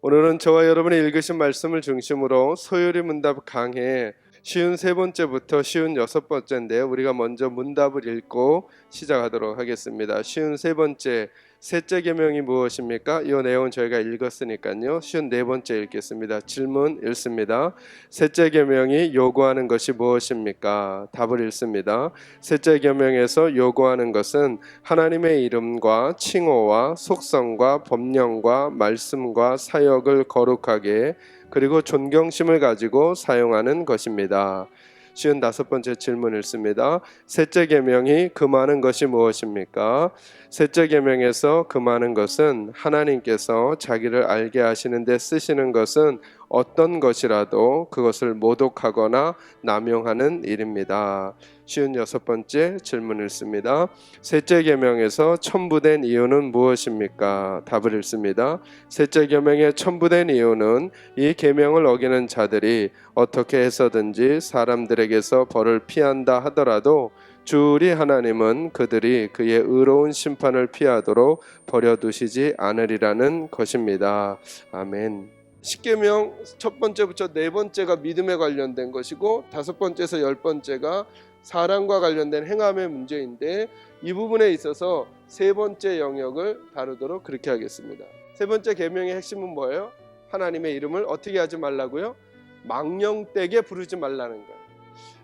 오늘은 저와 여러분이 읽으신 말씀을 중심으로 소요리 문답 강해 쉬운 세 번째부터 쉬운 여섯 번째인데요. 우리가 먼저 문답을 읽고 시작하도록 하겠습니다. 쉬운 세 번째 셋째 계명이 무엇입니까? 이 내용은 저희가 읽었으니까요. 쉬운 네 번째 읽겠습니다. 질문 읽습니다. 셋째 계명이 요구하는 것이 무엇입니까? 답을 읽습니다. 셋째 계명에서 요구하는 것은 하나님의 이름과 칭호와 속성과 법령과 말씀과 사역을 거룩하게 그리고 존경심을 가지고 사용하는 것입니다. 쉬운 다섯 번째 질문 읽습니다. 셋째 계명이 금하는 것이 무엇입니까? 셋째 계명에서 금하는 것은 하나님께서 자기를 알게 하시는데 쓰시는 것은 어떤 것이라도 그것을 모독하거나 남용하는 일입니다. 쉬운 여섯 번째 질문 읽습니다. 셋째 계명에서 첨부된 이유는 무엇입니까? 답을 읽습니다. 셋째 계명에 첨부된 이유는 이 계명을 어기는 자들이 어떻게 해서든지 사람들에게서 벌을 피한다 하더라도 주리 하나님은 그들이 그의 의로운 심판을 피하도록 버려두시지 않으리라는 것입니다. 아멘. 십계명 첫 번째부터 네 번째가 믿음에 관련된 것이고 다섯 번째에서 열 번째가 사랑과 관련된 행함의 문제인데 이 부분에 있어서 세 번째 영역을 다루도록 그렇게 하겠습니다. 세 번째 계명의 핵심은 뭐예요? 하나님의 이름을 어떻게 하지 말라고요? 망령되게 부르지 말라는 거예요.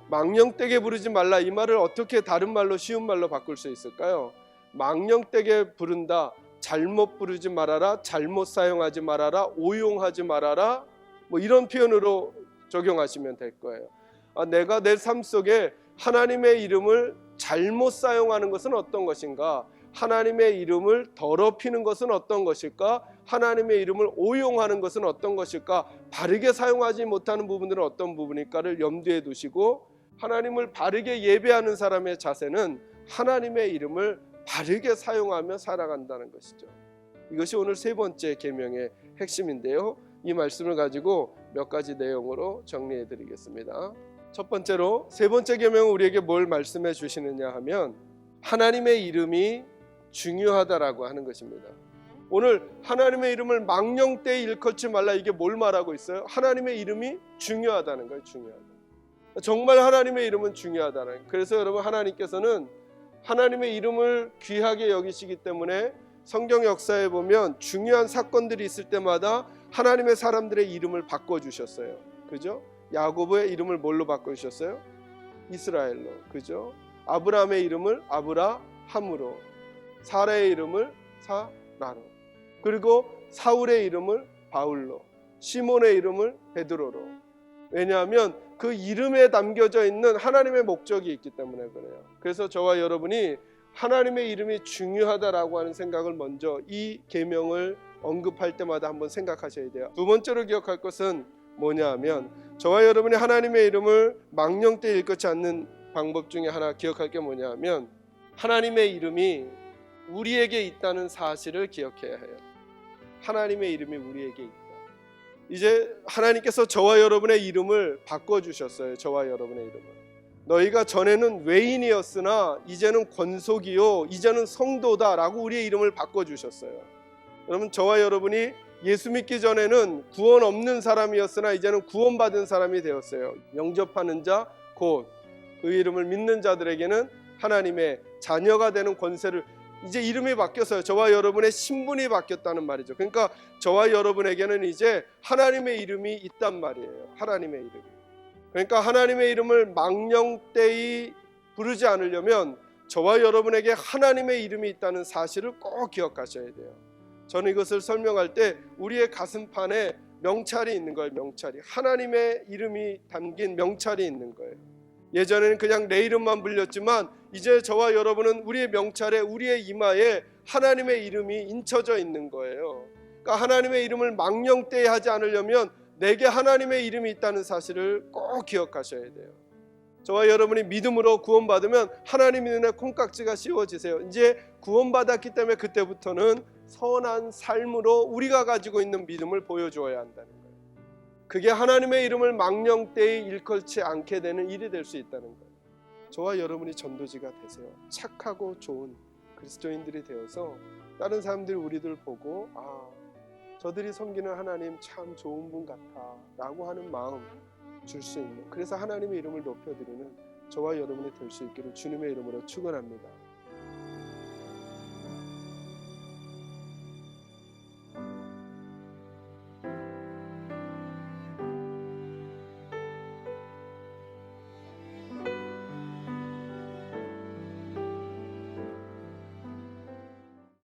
망령되게 부르지 말라 이 말을 어떻게 다른 말로 쉬운 말로 바꿀 수 있을까요? 망령되게 부른다. 잘못 부르지 말아라. 잘못 사용하지 말아라. 오용하지 말아라. 뭐 이런 표현으로 적용하시면 될 거예요. 아, 내가 내 삶 속에 하나님의 이름을 잘못 사용하는 것은 어떤 것인가? 하나님의 이름을 더럽히는 것은 어떤 것일까? 하나님의 이름을 오용하는 것은 어떤 것일까? 바르게 사용하지 못하는 부분들은 어떤 부분일까를 염두에 두시고 하나님을 바르게 예배하는 사람의 자세는 하나님의 이름을 바르게 사용하며 살아간다는 것이죠. 이것이 오늘 세 번째 계명의 핵심인데요. 이 말씀을 가지고 몇 가지 내용으로 정리해 드리겠습니다. 첫 번째로 세 번째 계명은 우리에게 뭘 말씀해 주시느냐 하면 하나님의 이름이 중요하다라고 하는 것입니다. 오늘 하나님의 이름을 망령되이 일컫지 말라 이게 뭘 말하고 있어요? 하나님의 이름이 중요하다는 거예요. 중요하다. 정말 하나님의 이름은 중요하다는 거예요. 그래서 여러분 하나님께서는 하나님의 이름을 귀하게 여기시기 때문에 성경 역사에 보면 중요한 사건들이 있을 때마다 하나님의 사람들의 이름을 바꿔 주셨어요. 그죠? 야고보의 이름을 뭘로 바꿔 주셨어요? 이스라엘로. 그죠? 아브라함의 이름을 아브라함으로. 사라의 이름을 사라로. 그리고 사울의 이름을 바울로. 시몬의 이름을 베드로로. 왜냐하면 그 이름에 담겨져 있는 하나님의 목적이 있기 때문에 그래요. 그래서 저와 여러분이 하나님의 이름이 중요하다라고 하는 생각을 먼저 이 계명을 언급할 때마다 한번 생각하셔야 돼요. 두 번째로 기억할 것은 뭐냐 하면 저와 여러분이 하나님의 이름을 망령 때 일컫지 않는 방법 중에 하나 기억할 게 뭐냐 하면 하나님의 이름이 우리에게 있다는 사실을 기억해야 해요. 하나님의 이름이 우리에게 있다. 이제 하나님께서 저와 여러분의 이름을 바꿔 주셨어요. 저와 여러분의 이름을. 너희가 전에는 외인이었으나 이제는 권속이요 이제는 성도다라고 우리의 이름을 바꿔 주셨어요. 여러분 저와 여러분이 예수 믿기 전에는 구원 없는 사람이었으나 이제는 구원받은 사람이 되었어요. 영접하는 자 곧 그 이름을 믿는 자들에게는 하나님의 자녀가 되는 권세를 이제 이름이 바뀌었어요. 저와 여러분의 신분이 바뀌었다는 말이죠. 그러니까 저와 여러분에게는 이제 하나님의 이름이 있단 말이에요. 하나님의 이름이. 그러니까 하나님의 이름을 망령되이 부르지 않으려면 저와 여러분에게 하나님의 이름이 있다는 사실을 꼭 기억하셔야 돼요. 저는 이것을 설명할 때 우리의 가슴판에 명찰이 있는 거예요. 명찰이 하나님의 이름이 담긴 명찰이 있는 거예요. 예전에는 그냥 내 이름만 불렸지만 이제 저와 여러분은 우리의 명찰에 우리의 이마에 하나님의 이름이 인쳐져 있는 거예요. 그러니까 하나님의 이름을 망령되이 하지 않으려면 내게 하나님의 이름이 있다는 사실을 꼭 기억하셔야 돼요. 저와 여러분이 믿음으로 구원받으면 하나님 의 눈에 콩깍지가 씌워지세요. 이제 구원받았기 때문에 그때부터는 선한 삶으로 우리가 가지고 있는 믿음을 보여주어야 한다는 거예요. 그게 하나님의 이름을 망령되이 일컬지 않게 되는 일이 될 수 있다는 거예요. 저와 여러분이 전도지가 되세요. 착하고 좋은 그리스도인들이 되어서 다른 사람들이 우리들 보고 아 저들이 섬기는 하나님 참 좋은 분 같아라고 하는 마음 줄 수 있는 그래서 하나님의 이름을 높여드리는 저와 여러분이 될 수 있기를 주님의 이름으로 축원합니다.